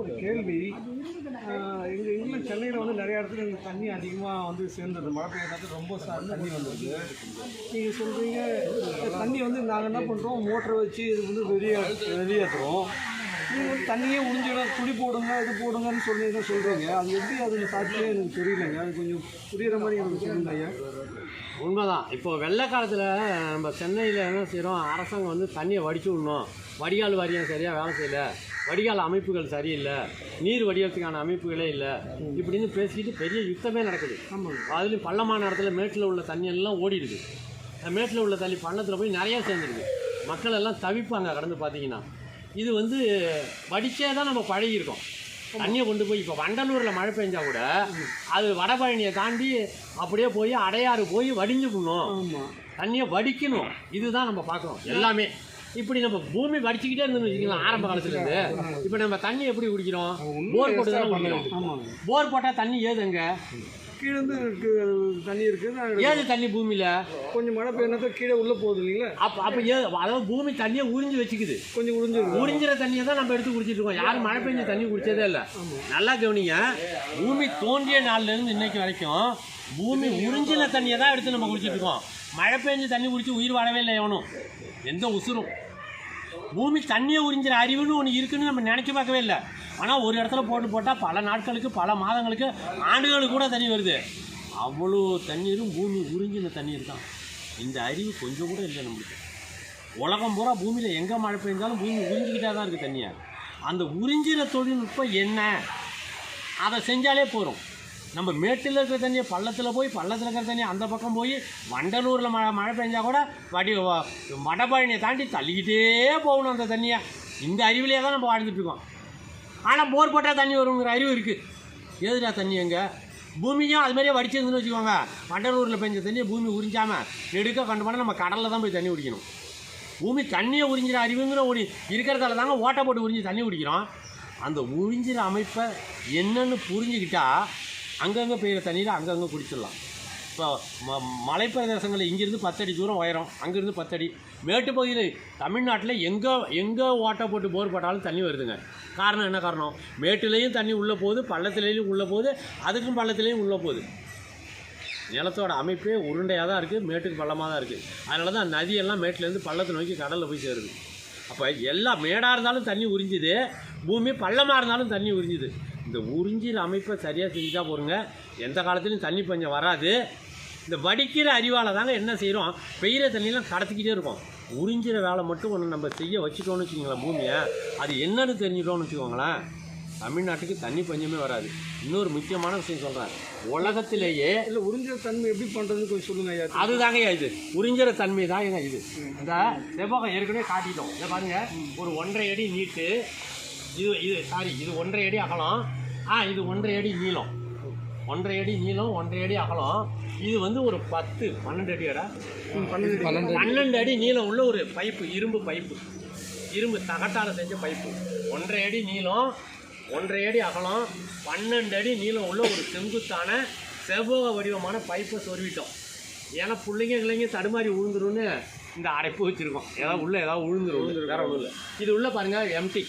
ஒரு கேள்வி. எங்கள் இங்கே சென்னையில் வந்து நிறைய இடத்துல இந்த தண்ணி அதிகமாக வந்து சேர்ந்துருது மழை பெய்யறது ரொம்ப சார் தண்ணி வந்தது. நீங்கள் சொல்கிறீங்க தண்ணி வந்து நாங்கள் என்ன பண்ணுறோம் மோட்டரை வச்சு இது வந்து வெளியே வெளியேற்றுறோம் நீங்கள் வந்து தண்ணியே உறிஞ்சிடும் துணி போடுங்க இது போடுங்கன்னு சொல்லி தான் சொல்கிறீங்க அது எப்படி அது சாத்தியம் எனக்கு தெரியலைங்க. அது கொஞ்சம் புரிகிற மாதிரி எனக்கு சொல்லுங்க ஐயா. உண்மைதான். இப்போ வெள்ளை காலத்தில் நம்ம சென்னையில் என்ன செய்கிறோம் அரசாங்கம் வந்து தண்ணியை வடிச்சு விடணும். வடிகால் வாரியம் சரியாக வேலை செய்யல. வடிகால் அமைப்புகள் சரியில்லை. நீர் வடிகிறதுக்கான அமைப்புகளே இல்லை. இப்படின்னு பேசிக்கிட்டு பெரிய யுத்தமே நடக்குது. அதுலேயும் பள்ளமான இடத்துல மேட்டில் உள்ள தண்ணி எல்லாம் ஓடிடுது மேட்டில் உள்ள தண்ணி பள்ளத்தில் போய் நிறையா சேர்ந்துருது. மக்கள் எல்லாம் தவிப்பாங்க கடந்து பார்த்தீங்கன்னா இது வந்து வடிச்சே தான் நம்ம பழகியிருக்கோம். தண்ணியை கொண்டு போய் இப்போ வண்டலூரில் மழை பெஞ்சா கூட அது வடபழனியை தாண்டி அப்படியே போய் அடையாறு போய் வடிஞ்சுக்கணும். தண்ணியை வடிக்கணும். இதுதான் நம்ம பார்க்குறோம் எல்லாமே. இப்படி நம்ம பூமி வடிச்சுக்கிட்டே இருந்தோம்னு ஆரம்ப காலத்துலேருந்து. இப்போ நம்ம தண்ணி எப்படி குடிக்கிறோம்? போர் போட்டு தானே குடிக்கிறோம். போர் போட்டால் தண்ணி ஏதுங்க? கீழே இருந்து இருக்கு தண்ணி இருக்குது ஏது தண்ணி பூமியில்? கொஞ்சம் மழை பெய்யினா கீழே உள்ளே போகுது இல்லைங்களா? அப்போ அப்போ ஏ அதாவது பூமி தண்ணியை உறிஞ்சி வச்சுக்குது. கொஞ்சம் உறிஞ்சிருக்கு உறிஞ்சிற தண்ணியை தான் நம்ம எடுத்து குடிச்சிட்டு இருக்கோம். யாரும் மழை பெஞ்ச தண்ணி குடிச்சதே இல்லை. நல்லா கவனிங்க. பூமி தோன்றிய நாள்ல இருந்து இன்னைக்கு வரைக்கும் பூமி உறிஞ்சின தண்ணியை தான் எடுத்து நம்ம குடிச்சிட்டு இருக்கோம். மழை பெஞ்சு தண்ணி குடிச்சு உயிர் வாழவே இல்லை எவனும். எந்த உசுரும். பூமி தண்ணியை உறிஞ்சிற அறிவுன்னு ஒன்று இருக்குன்னு நம்ம நினைக்க பார்க்கவே இல்லை. ஆனால் ஒரு இடத்துல போட்டு போட்டால் பல நாட்களுக்கு பல மாதங்களுக்கு ஆண்டுகளுக்கு கூட தண்ணி வருது. அவ்வளோ தண்ணீரும் பூமி உறிஞ்சின தண்ணீர் தான். இந்த அறிவு கொஞ்சம் கூட இல்லை நம்மளுக்கு. உலகம் பூரா பூமியில் எங்கே மழை பெய்ஞ்சாலும் பூமி உறிஞ்சிக்கிட்டே தான் இருக்குது தண்ணியை. அந்த உறிஞ்சிற தொழில்நுட்பம் என்ன? அதை செஞ்சாலே போதும். நம்ம மேட்டில் இருக்கிற தண்ணியை பள்ளத்தில் போய் பள்ளத்தில் இருக்கிற தண்ணியை அந்த பக்கம் போய் வண்டலூரில் மழை மழை பெஞ்சால் கூட வடி மடபழனியை தாண்டி தள்ளிக்கிட்டே போகணும் அந்த தண்ணியை. இந்த அறிவிலே தான் நம்ம வாழ்ந்துட்டுருக்கோம் ஆனால் போர் போட்டால் தண்ணி வருங்கிற அறிவு இருக்குது எதுடா தண்ணி எங்கே பூமியும் அது மாதிரியே வடிச்சிருந்துன்னு வச்சுக்கோங்க. வண்டலூரில் பெஞ்ச தண்ணியை பூமி உறிஞ்சாமல் நெடுக்க கண்டு போனால் நம்ம கடலில் தான் போய் தண்ணி குடிக்கணும். பூமி தண்ணியை உறிஞ்சிற அறிவுங்கிற ஒரு இருக்கிறதால தாங்க ஓட்டை போட்டு உறிஞ்சி தண்ணி குடிக்கிறோம். அந்த உறிஞ்சிற அமைப்பை என்னென்னு புரிஞ்சுக்கிட்டால் அங்கங்கே பெய்கிற தண்ணியில் அங்கங்கே குடிச்சிடலாம். இப்போ ம மலைப்பிரதேசங்களில் இங்கேருந்து பத்தடி தூரம் உயரம் அங்கேருந்து பத்தடி. மேட்டுப்பகுதியில் தமிழ்நாட்டில் எங்கே எங்கே ஓட்டை போட்டு போர் போட்டாலும் தண்ணி வருதுங்க. காரணம் என்ன காரணம்? மேட்டுலேயும் தண்ணி உள்ளே போகுது பள்ளத்துலேயும் உள்ளே போகுது அதுக்கும் பள்ளத்துலேயும் உள்ளே போகுது. நிலத்தோட அமைப்பே உருண்டையாக தான் இருக்குது மேட்டுக்கு பள்ளமாக தான் இருக்குது அதனால தான் நதியெல்லாம் மேட்டிலேருந்து பள்ளத்தை நோக்கி கடலில் போய் சேருது. அப்போ எல்லா மேடாக இருந்தாலும் தண்ணி உறிஞ்சுது பூமி பள்ளமாக இருந்தாலும் தண்ணி உறிஞ்சுது. இந்த உறிஞ்சிற அமைப்பை சரியாக செஞ்சுட்டா போருங்க. எந்த காலத்துலையும் தண்ணி பஞ்சம் வராது. இந்த வடிக்கிற அறிவால் தாங்க என்ன செய்கிறோம் பெய்கிற தண்ணியெலாம் கடத்திக்கிட்டே இருக்கோம். உறிஞ்சிற வேலை மட்டும் ஒன்று நம்ம செய்ய வச்சுட்டோம்னு வச்சுக்கோங்களேன் பூமியை. அது என்னன்னு தெரிஞ்சுட்டோம்னு வச்சுக்கோங்களேன் தமிழ்நாட்டுக்கு தண்ணி பஞ்சமே வராது. இன்னொரு முக்கியமான விஷயம் சொல்கிறேன் உலகத்திலேயே இல்லை உறிஞ்சிற தன்மை எப்படி பண்ணுறதுன்னு கொஞ்சம் சொல்லுங்க ஐயா. அதுதாங்க இது. உறிஞ்சிற தன்மை தாங்க இது. இந்த செவ்வகம் ஏற்கனவே காட்டிட்டோம். இதை பாருங்க. ஒரு ஒன்றரை அடி நீட்டு. இது இது சாரி இது ஒன்றரை அடி அகலம். ஆ இது ஒன்றரை அடி நீளம். ஒன்றரை அடி நீளம் ஒன்றரை அடி அகலம். இது வந்து ஒரு பத்து பன்னெண்டு அடி அடா. பன்னெண்டு பன்னெண்டு அடி நீளம் உள்ள ஒரு பைப்பு இரும்பு பைப்பு. இரும்பு தகட்டால் செஞ்ச பைப்பு. ஒன்றரை அடி நீளம் ஒன்றரை அடி அகலம் பன்னெண்டு அடி நீளம் உள்ள ஒரு செங்குத்தான செவ்வக வடிவமான பைப்பை சொருவிட்டோம். ஏன்னா பிள்ளைங்க கிளைங்க தடுமாறி விழுந்துரும்னு இந்த அடைப்பு வச்சுருக்கோம். ஏதாவது உள்ள ஏதாவது விழுந்துரும் வேற ஒன்றும் இல்லை. இது உள்ள பாருங்க எம்டி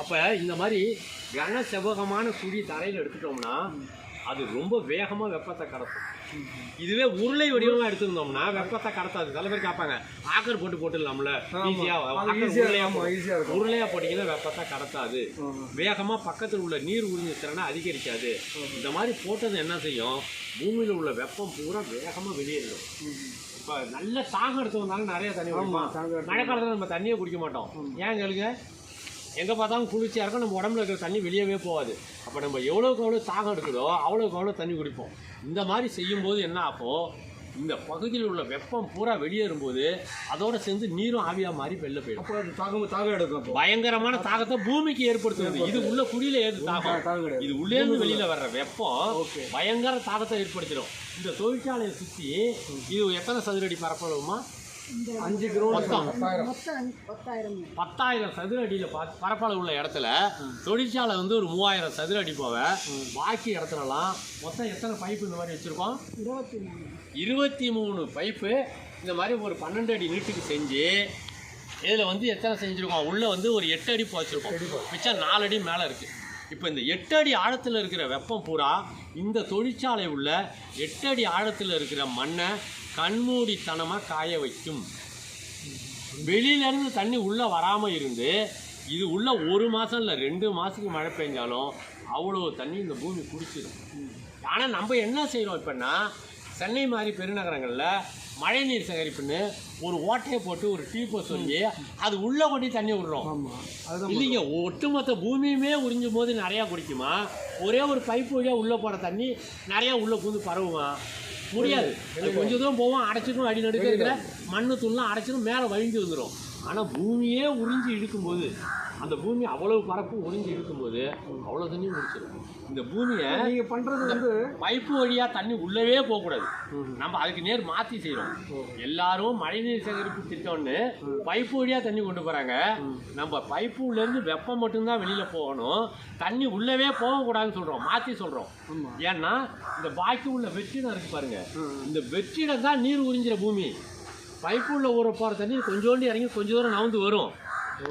அப்போ இந்த மாதிரி கன செவ்வகமான குழி தரையில் எடுத்துட்டோம்னா அது ரொம்ப வேகமாக வெப்பத்தை கடத்தும் இதுவே உருளை வடிவமாக எடுத்திருந்தோம்னா வெப்பத்தை கடத்தாது. சில பேர் கேட்பாங்க ஆக்கர் போட்டு போட்டுடலாம்ல. ஈஸியாக அது ஈஸியாக ஆமாம் ஈஸியாக இருக்கும். உருளையா போட்டிங்கன்னா வெப்பத்தை கடத்தாது. வேகமாக பக்கத்தில் உள்ள நீர் உறிஞ்சு திறனை அதிகரிக்காது. இந்த மாதிரி போட்டது என்ன செய்யும்? பூமியில் உள்ள வெப்பம் பூரா வேகமாக வெளியேறிடும். இப்போ நல்ல தாகம் எடுத்து வந்தாலும் நிறைய தண்ணி மழை காலத்தில் நம்ம தண்ணியே குடிக்க மாட்டோம். ஏன் கேளுங்க? எங்கே பார்த்தாலும் குளிர்ச்சியாக இருக்கும். நம்ம உடம்புல இருக்கிற தண்ணி வெளியவே போகாது. அப்போ நம்ம எவ்வளோக்கு எவ்வளோ தாகம் எடுக்குதோ அவ்வளோக்கு அவ்வளோ தண்ணி குடிப்போம். இந்த மாதிரி செய்யும்போது என்ன ஆகும்? இந்த பகுதியில் உள்ள வெப்பம் பூரா வெளியேறும்போது அதோட சேர்ந்து நீரும் ஆவியாக மாறி வெளில போயிடும். தாகம் தாகம் எடுக்கும் பயங்கரமான தாகத்தை பூமிக்கு ஏற்படுத்துது இது உள்ள குடியில ஏது தாகம்? இது உள்ளே இருந்து வெளியில வர்ற வெப்பம் பயங்கர தாகத்தை ஏற்படுத்திடும். இந்த தொழிற்சாலையை சுத்தி இது எத்தனை சதுரடி பரப்பளவுமா? அஞ்சு பத்தாயிரம். பத்தாயிரம். சதுர அடியில் பரப்பளவு உள்ள இடத்துல தொழிற்சாலை வந்து ஒரு மூவாயிரம் சதுர அடி போக பாக்கி இடத்துலலாம் மொத்தம் எத்தனை பைப்பு இந்த மாதிரி வச்சுருக்கோம்? இருபத்தி மூணு. இருபத்தி மூணு பைப்பு இந்த மாதிரி ஒரு பன்னெண்டு அடி நீட்டுக்கு செஞ்சு இதில் வந்து எத்தனை செஞ்சுருக்கோம்? உள்ளே வந்து ஒரு எட்டு அடி போச்சிருக்கோம். மிச்சம் நாலு அடி மேலே இருக்குது இப்போ இந்த எட்டு அடி ஆழத்தில் இருக்கிற வெப்பம் பூரா இந்த தொழிற்சாலை உள்ள எட்டு அடி ஆழத்தில் இருக்கிற மண்ணை கண்மூடித்தனமாக காய வைக்கும். வெளியிலேருந்து தண்ணி உள்ளே வராமல் இருந்து இது உள்ள ஒரு மாதம் இல்லை ரெண்டு மாதத்துக்கு மழை பெஞ்சாலும் அவ்வளோ தண்ணி இந்த பூமி குடிச்சிடும் ஆனால் நம்ம என்ன செய்கிறோம் இப்போன்னா சென்னை மாதிரி பெருநகரங்களில் மழைநீர் சேகரிப்புன்னு ஒரு ஓட்டையை போட்டு ஒரு டீப்பை சொல்லி அது உள்ளே கொண்டு தண்ணி விடுறோம். இல்லைங்க ஒட்டுமொத்த பூமியுமே உறிஞ்சும் போது நிறையா குடிக்குமா? ஒரே ஒரு பைப்பு வழியாக உள்ளே போகிற தண்ணி நிறையா உள்ளே பூந்து பரவுமா? முடியாது அது கொஞ்சம் தூரம் போவோம் அடைச்சிடும் அடி நடுக்க இருக்கிற மண்ணு தூள்லாம் அடைச்சிடும் மேலே வழிஞ்சு வந்துடும் ஆனால் பூமியே உறிஞ்சி இழுக்கும்போது அந்த பூமி அவ்வளவு பரப்பு உறிஞ்சி இழுக்கும்போது அவ்வளோ தண்ணி குடிச்சிடும் இந்த பூமியை நீங்கள் பண்ணுறது வந்து பைப்பு வழியா தண்ணி உள்ளவே போகக்கூடாது. நம்ம அதுக்கு நேர் மாத்தி செய்றோம். எல்லாரும் மழைநீர் சேகரிப்பு திட்டம்னு பைப்பு வழியா தண்ணி கொண்டு போறாங்க. நம்ம பைப்பு உள்ள இருந்து வெப்பம் மட்டும்தான் வெளியில போகணும். தண்ணி உள்ளவே போகக்கூடாதுன்னு சொல்றோம். மாத்தி சொல்றோம். ஏன்னா இந்த பாக்கி உள்ள வெற்றிடம் இருக்கு பாருங்க. இந்த வெற்றிடம் தான் நீர் உறிஞ்சிற பூமி. பைப்பு உள்ள ஊற போற தண்ணி கொஞ்சோண்டு இறங்கி கொஞ்ச தூரம் நவுந்து வரும்.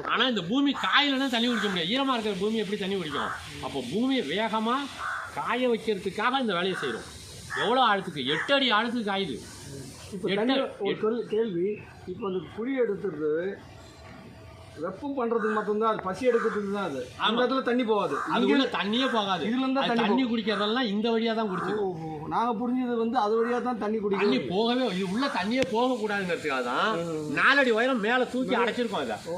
ஆனா இந்த பூமி காயிலன்னா தண்ணி குடிக்க முடியாது. ஈரமா இருக்கிற பூமி எப்படி தண்ணி குடிக்கும்? அப்போ பூமியை வேகமா காய வைக்கிறதுக்காக இந்த வேலையை செய்றோம். எவ்வளோ ஆழத்துக்கு? எட்டு அடி ஆழத்துக்கு காயுது. கேள்வி- இப்போ அந்த குழி எடுத்துறது வெப்பம் பண்ணுறதுக்கு மட்டும்தான் அது பசி எடுக்கிறதுக்கு தான் அது. அந்த இடத்துல தண்ணி போகாது. உள்ள தண்ணியே போகாது. இதுல இருந்தா தண்ணி தண்ணி குடிக்கிறதெல்லாம் இந்த வழியா தான் குடிச்சு நாங்கள் புரிஞ்சது வந்து அது வழியாக தான் தண்ணி தண்ணி குடிக்கணும் போகவே உள்ள தண்ணியே போகக்கூடாதுங்கிறதுக்காக தான் நாலடி உயரம் மேலே தூக்கி அடைச்சிருக்கோம் இதை ஓ.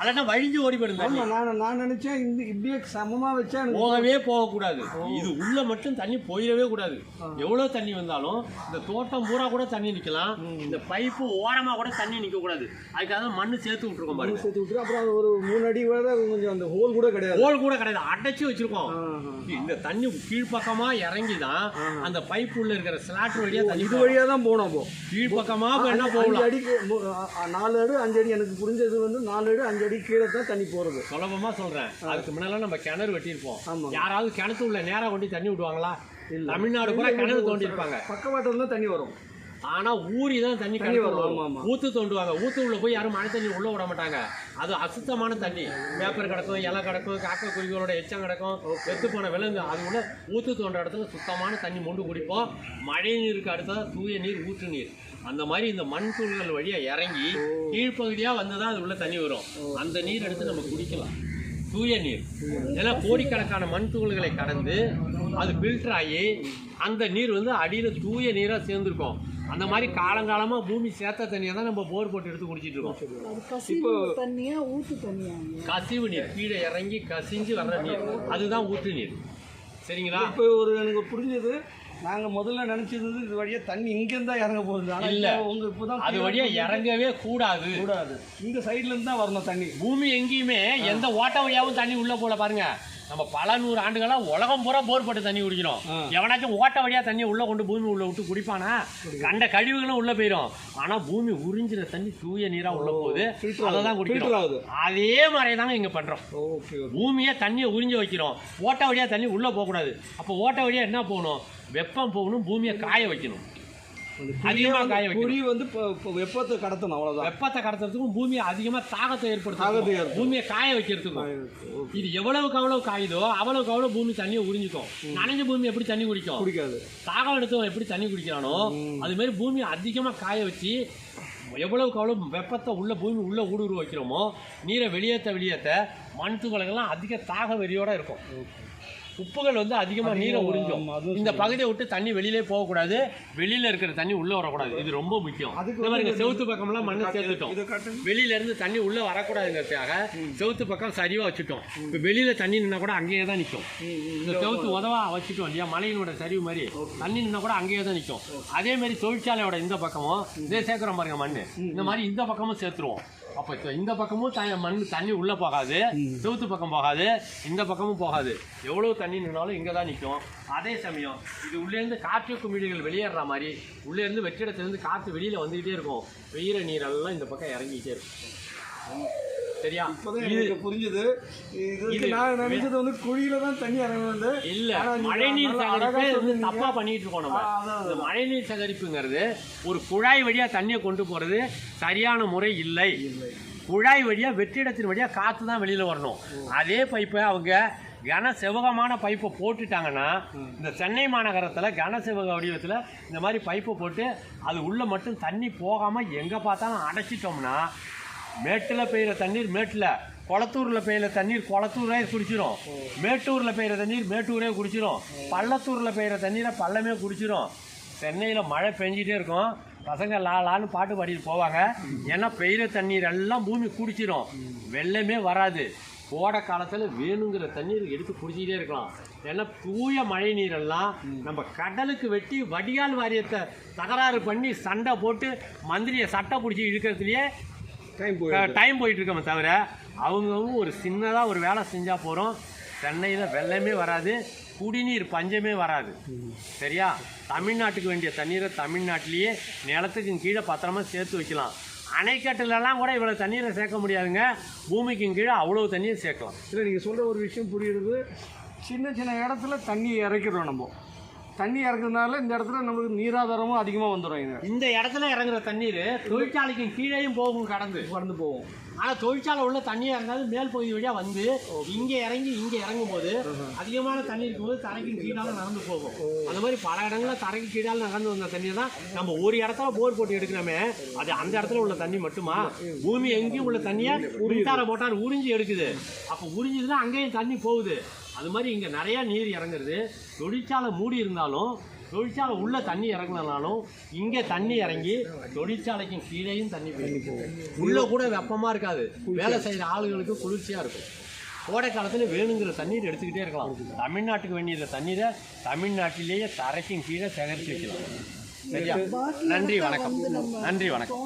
அதனா வழிஞ்சு ஓடி தண்ணி. ஆமாம் நான் நான் நினச்சேன் இந்த இப்படியே சமமாக வச்சா போகவே போகக்கூடாது. இது உள்ள மட்டும் தண்ணி போயிடவே கூடாது. எவ்வளவு தண்ணி வந்தாலும் இந்த தோட்டம் பூரா கூட தண்ணி நிக்கலாம். இந்த பைப்பு ஓரமா கூட தண்ணி நிக்க கூடாது. அதுக்காக தான் மண்ணு சேர்த்து விட்டுருக்கோம் பாருங்க. சேர்த்து விட்டு அப்புறம் அது ஒரு மூணு அடி வரை கொஞ்சம் அந்த ஹோல் கூட கிடையாது. ஹோல் கூட கிடையாது. அடைச்சு வச்சிருக்கோம். இந்த தண்ணி கீழ்ப்பக்கமா இறங்கி தான் அந்த பைப்பு உள்ள இருக்கிற ஸ்லாட் வழியா இது வழியாக தான் போகணும் அப்போ. கீழ்ப்பக்கமா போய் என்ன போகலாம்? அடிக்கு மு- அ- அ- நாலு அடி அஞ்சு அடி எனக்கு புரிஞ்சது வந்து நாலு அடி அஞ்சு அடி கீழே தான் தண்ணி போகிறது சுலபமா சொல்றேன். அதுக்கு முன்னால நம்ம கிணறு வெட்டியிருப்போம். ஆமா. யாராவது கிணத்து உள்ள நேரா கொண்டு தண்ணி விடுவாங்களா? தமிழ்நாடு பூரா கிணறு தோண்டி இருப்பாங்க பக்கவாட்டில் தான் தண்ணி வரும். ஆனா ஊறி தான் தண்ணி தண்ணி வரும். ஊத்து தோண்டுவாங்க. ஊத்து உள்ள போய் யாரும் மழை தண்ணி உள்ள விட மாட்டாங்க. அது அசுத்தமான தண்ணி. பேப்பர் கிடக்கும் இலை கிடக்கும் காக்கா குருவிகளோட எச்சம் கிடக்கும் வெத்து போன விலங்கு. அது உள்ள ஊத்து தோன்ற இடத்துல சுத்தமான தண்ணி மொண்டு குடிப்போம். மழை நீருக்கு அடுத்ததா தூய நீர் ஊற்று நீர். அந்த மாதிரி இந்த மண் தூள்கள் வழியா இறங்கி கீழ்ப்பகுதியா வந்து தான் அது உள்ள தண்ணி வரும். அந்த நீர் எடுத்து நம்ம குடிக்கலாம். தூய நீர் ஏன்னா கோடிக்கணக்கான மண் துகள்களை கடந்து அது ஃபில்டர் ஆகி அந்த நீர் வந்து அடியில் தூய நீராக சேர்ந்துருக்கும். அந்த மாதிரி காலங்காலமாக பூமி சேர்த்த தண்ணியை தான் நம்ம போர் போட்டு எடுத்து குடிச்சிட்டு இருக்கோம். அது கசிவு தண்ணியா ஊத்து தண்ணியா? கசிவு நீர் கீழே இறங்கி கசிஞ்சு வர்ற நீர். அதுதான் ஊற்று நீர். சரிங்களா? இப்போ ஒரு எனக்கு புரிஞ்சது. நாங்கள் முதல்ல நினச்சது இது வழியாக தண்ணி இங்கேருந்து தான் இறங்க போகுது. ஆனால் இல்ல. உங்கள் இப்போ தான் அது வழியா இறங்கவே கூடாது. கூடாது. இந்த சைட்லேருந்து தான் வரணும் தண்ணி. பூமி எங்கேயுமே எந்த ஓட்ட வழியாவும் தண்ணி உள்ள போல பாருங்க. நம்ம பல நூறு ஆண்டுகளா உலகம் பூரா போர் போட்டு தண்ணி குடிக்கிறோம். ஆ. எவனாச்சும் ஓட்ட வழியா தண்ணி உள்ள கொண்டு பூமி உள்ள விட்டு குடிப்பானா? கண்ட கழிவுகளும் உள்ள போயிடும் ஆனா பூமி உறிஞ்சிற தண்ணி தூய நீரா உள்ள போகுது. அதை தான். குடிக்கிறோம். அதே மாதிரி தாங்க இங்க ஓகே. பூமியை தண்ணியை உறிஞ்சு வைக்கிறோம். ஓட்ட வழியா தண்ணி உள்ள போகக்கூடாது. அப்போ ஓட்ட வழியா என்ன போகணும்? வெப்பம் போகணும் பூமியை காய வைக்கணும். அதிகமா காய வைக்கணும். குறி வந்து வெப்பத்தை கடத்தணும் அவ்வளோதான் வெப்பத்தை கடத்துறதுக்கும் பூமியை அதிகமா தாகத்தை ஏற்படுத்தும். பூமியை காய வைக்கிறதுக்கும். இது எவ்வளவுக்கு அவ்வளவு காயுதோ அவ்வளவுக்கு அவ்வளவு பூமி தண்ணியை உறிஞ்சிக்கும். நனைஞ்ச பூமி எப்படி தண்ணி குடிக்கும்? குடிக்காது. தாகம் எடுத்தவன் எப்படி தண்ணி குடிக்கிறானோ அது மாதிரி பூமி அதிகமா காய வச்சு எவ்வளவுக்கு அவ்வளவு வெப்பத்தை உள்ள பூமி உள்ள ஊடுருவ வைக்கிறோமோ நீரை வெளியேற்ற வெளியேற்ற மண் துகள்கள்லாம் அதிக தாக வெறியோட இருக்கும் உப்புகள் வந்து அதிகமா நீரை உறிஞ்சும். இந்த பகுதியை விட்டு தண்ணி வெளியிலே போகக்கூடாது. வெளியில இருக்கிற தண்ணி உள்ள வரக்கூடாது. இது ரொம்ப முக்கியம். இந்த பாருங்க செவுத்து பக்கம்லாம் மண்ணை சேர்த்துட்டோம். இதை காட்டுங்க வெளியில இருந்து தண்ணி உள்ள வரக்கூடாதுங்கிறதுக்காக செவுத்து பக்கம் சரிவா வச்சுட்டோம். இப்போ வெளியில தண்ணி நின்னா கூட அங்கேயே தான் நிற்கும் இந்த செவுத்து உதவா வச்சுட்டோம் இல்லையா? மலையினோட சரிவு மாதிரி. தண்ணி நின்னா கூட அங்கேயே தான் நிற்கும் அதே மாதிரி தொழிற்சாலையோட இந்த பக்கமும் இதே சேர்க்குறோம் பாருங்க மண் இந்த மாதிரி இந்த பக்கமும் சேர்த்துருவோம். அப்போ இந்த பக்கமும் த மண் தண்ணி உள்ளே போகாது. செவுத்து பக்கம் போகாது. இந்த பக்கமும் போகாது. எவ்வளோ தண்ணி நின்னாலும் இங்கே தான் நிற்கும். அதே சமயம் இது உள்ளேருந்து காற்று குமிழிகள் வெளியேற மாதிரி உள்ளேருந்து வெற்றிடத்துலேருந்து காற்று வெளியில் வந்துக்கிட்டே இருக்கும். வெயிற நீரெல்லாம் இந்த பக்கம் இறங்கிக்கிட்டே இருக்கும். சரியா? இப்போதான் எனக்கு புரிஞ்சுது. இது நான் நினைச்சது வந்து குழியில தான் தண்ணி இறங்க வந்து. இல்ல மழைநீர் சேகரிப்பு. தப்பா பண்ணிட்டு இருக்கோம் நம்ம. இந்த மழைநீர் சேகரிப்புங்கிறது ஒரு குழாய் வழியா தண்ணியை கொண்டு போறது சரியான முறை இல்லை. குழாய் வழியாக வெற்றிடத்தின் வழியாக காற்று தான் வெளியில் வரணும். அதே பைப்பை அவங்க கன செவகமான பைப்பை போட்டுட்டாங்கன்னா இந்த சென்னை மாநகரத்தில் கன செவக வடிவத்தில் இந்த மாதிரி பைப்பை போட்டு அது உள்ளே மட்டும் தண்ணி போகாமல் எங்கே பார்த்தாலும் அடைச்சிட்டோம்னா மேட்டில் பெய்கிற தண்ணீர் மேட்டில். குளத்தூரில் பெய்கிற தண்ணீர் குளத்தூரே குடிச்சிரும். மேட்டூரில் பெய்கிற தண்ணீர் மேட்டூரே குடிச்சிரும். பள்ளத்தூரில் பெய்கிற தண்ணீரை பள்ளமே குடிச்சிரும். சென்னையில் மழை பெஞ்சிட்டே இருக்கும். பசங்க லா லான்னு பாட்டு பாடிட்டு போவாங்க. ஏன்னா பெய்கிற தண்ணீர் எல்லாம் பூமி குடிச்சிரும். வெள்ளமே வராது. கோடை காலத்தில் வேணுங்கிற தண்ணீர் எடுத்து குடிச்சிக்கிட்டே இருக்கலாம். ஏன்னா தூய மழை நீரெல்லாம் நம்ம கடலுக்கு வெட்டி வடிகால் வாரியத்தை தகராறு பண்ணி சண்டை போட்டு மந்திரியை சட்டை பிடிச்சி இழுக்கிறதுலையே டைம் போய் டைம் போயிட்டு இருக்கோமே தவிர அவங்கவுங்க ஒரு சின்னதாக ஒரு வேலை செஞ்சால் போகிறோம் சென்னையில் வெள்ளமே வராது குடிநீர் பஞ்சமே வராது. சரியா? தமிழ்நாட்டுக்கு வேண்டிய தண்ணீரை தமிழ்நாட்டிலேயே நிலத்துக்கு கீழே பத்திரமா சேர்த்து வைக்கலாம். அணைக்கட்டுலலாம் கூட இவ்வளோ தண்ணீரை சேர்க்க முடியாதுங்க. பூமிக்கு கீழே அவ்வளோ தண்ணியை சேர்க்கலாம். இல்லை நீங்கள் சொல்கிற ஒரு விஷயம் புரியுறது சின்ன சின்ன இடத்துல தண்ணி இறக்கிறோம் நம்ம. தண்ணி இறக்குறதுனால இந்த இடத்துல நம்மளுக்கு நீராதாரமும் அதிகமாக வந்துடும் இந்த இடத்துல இறங்குற தண்ணீர் தொழிற்சாலைக்கு கீழேயும் போகும் கடந்து. கடந்து போவோம் ஆனால் தொழிற்சாலை உள்ள தண்ணி இறங்காது மேல் பகுதி வழியாக வந்து இங்கே இறங்கி இங்கே இறங்கும் போது அதிகமான தண்ணி இருக்கும்போது தரைக்கு கீழால நடந்து போகும். அந்த மாதிரி பல இடங்களில் தரைக்கு கீழால நடந்து வந்த தண்ணி தான் நம்ம ஒரு இடத்துல போர் போட்டு எடுக்கிறோமே அது அந்த இடத்துல உள்ள தண்ணி மட்டுமா? பூமி எங்கேயும் உள்ள தண்ணியை மின்சார போட்டால் உறிஞ்சி எடுக்குது. அப்போ உறிஞ்சுதுன்னா அங்கேயும் தண்ணி போகுது. அது மாதிரி இங்கே நிறையா நீர் இறங்குறது. தொழிற்சாலை மூடி இருந்தாலும் தொழிற்சாலை உள்ள தண்ணி இறங்கினாலும் இங்கே தண்ணி இறங்கி தொழிற்சாலைக்கும் கீழேயும் தண்ணி போகும் உள்ள கூட வெப்பமா இருக்காது. வேலை செய்யற ஆளுகளுக்கு குளிர்ச்சியா இருக்கும். கோடை காலத்துல வேணுங்கிற தண்ணீர் எடுத்துக்கிட்டே இருக்கலாம். தமிழ்நாட்டுக்கு வேண்டிய தண்ணீரை தமிழ்நாட்டிலேயே தரைக்கும் கீழே சேகரித்து வைக்கலாம். சரியா? நன்றி வணக்கம். நன்றி வணக்கம்.